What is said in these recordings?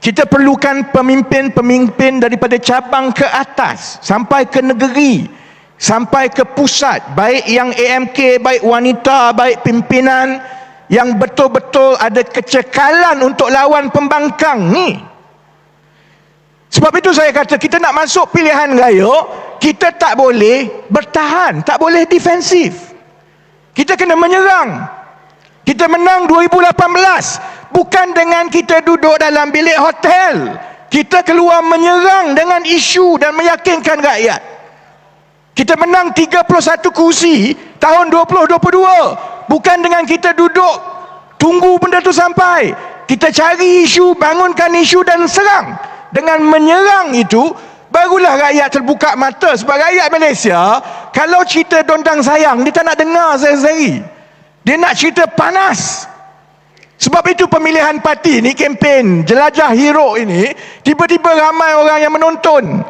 Kita perlukan pemimpin-pemimpin daripada cabang ke atas sampai ke negeri, sampai ke pusat, baik yang AMK, baik wanita, baik pimpinan yang betul-betul ada kecekalan untuk lawan pembangkang ni. Sebab itu saya kata kita nak masuk pilihan raya, kita tak boleh bertahan, tak boleh defensif. Kita kena menyerang. Kita menang 2018 bukan dengan kita duduk dalam bilik hotel. Kita keluar menyerang dengan isu dan meyakinkan rakyat. Kita menang 31 kursi tahun 2022 bukan dengan kita duduk tunggu benda tu sampai. Kita cari isu, bangunkan isu dan serang. Dengan menyerang itu barulah rakyat terbuka mata sebab rakyat Malaysia kalau cerita dondang sayang dia tak nak dengar sehari-hari. Dia nak cerita panas. Sebab itu pemilihan parti ni kempen jelajah hero ini tiba-tiba ramai orang yang menonton.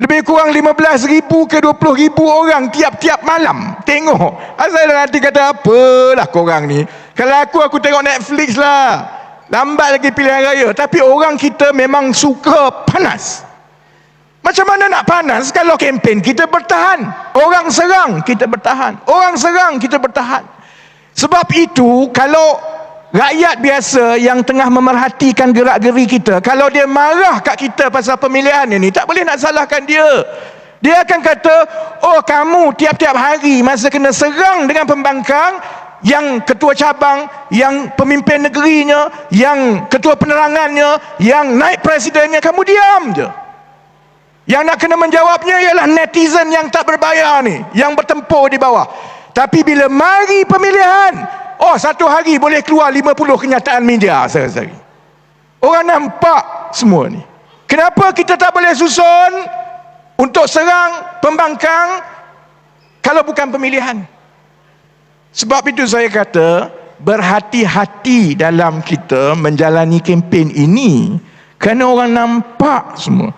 Lebih kurang 15 ribu ke 20 ribu orang tiap-tiap malam tengok. Asal nanti kata apalah korang ni. Kalau aku aku tengok Netflix lah. Lambat lagi pilihan raya. Tapi orang kita memang suka panas. Macam mana nak panas kalau kempen kita bertahan. Orang serang kita bertahan. Orang serang kita bertahan. Sebab itu kalau rakyat biasa yang tengah memerhatikan gerak-geri kita, kalau dia marah kat kita pasal pemilihan ini, tak boleh nak salahkan dia. Dia akan kata, oh kamu tiap-tiap hari masa kena serang dengan pembangkang, yang ketua cabang, yang pemimpin negerinya, yang ketua penerangannya, yang naik presidennya, kamu diam je. Yang nak kena menjawabnya ialah netizen yang tak berbayar ni, yang bertempur di bawah. Tapi bila mari pemilihan, oh satu hari boleh keluar 50 kenyataan media sehari-hari. Orang nampak semua ni. Kenapa kita tak boleh susun untuk serang pembangkang kalau bukan pemilihan? Sebab itu saya kata berhati-hati dalam kita menjalani kempen ini kerana orang nampak semua.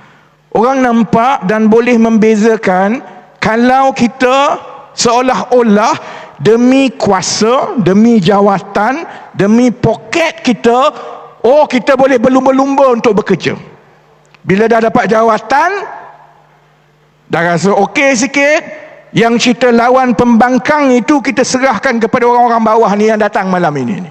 Orang nampak dan boleh membezakan kalau kita seolah-olah demi kuasa, demi jawatan, demi poket kita, oh kita boleh berlumba-lumba untuk bekerja. Bila dah dapat jawatan, dah rasa okey sikit, yang cerita lawan pembangkang itu kita serahkan kepada orang-orang bawah ni yang datang malam ini.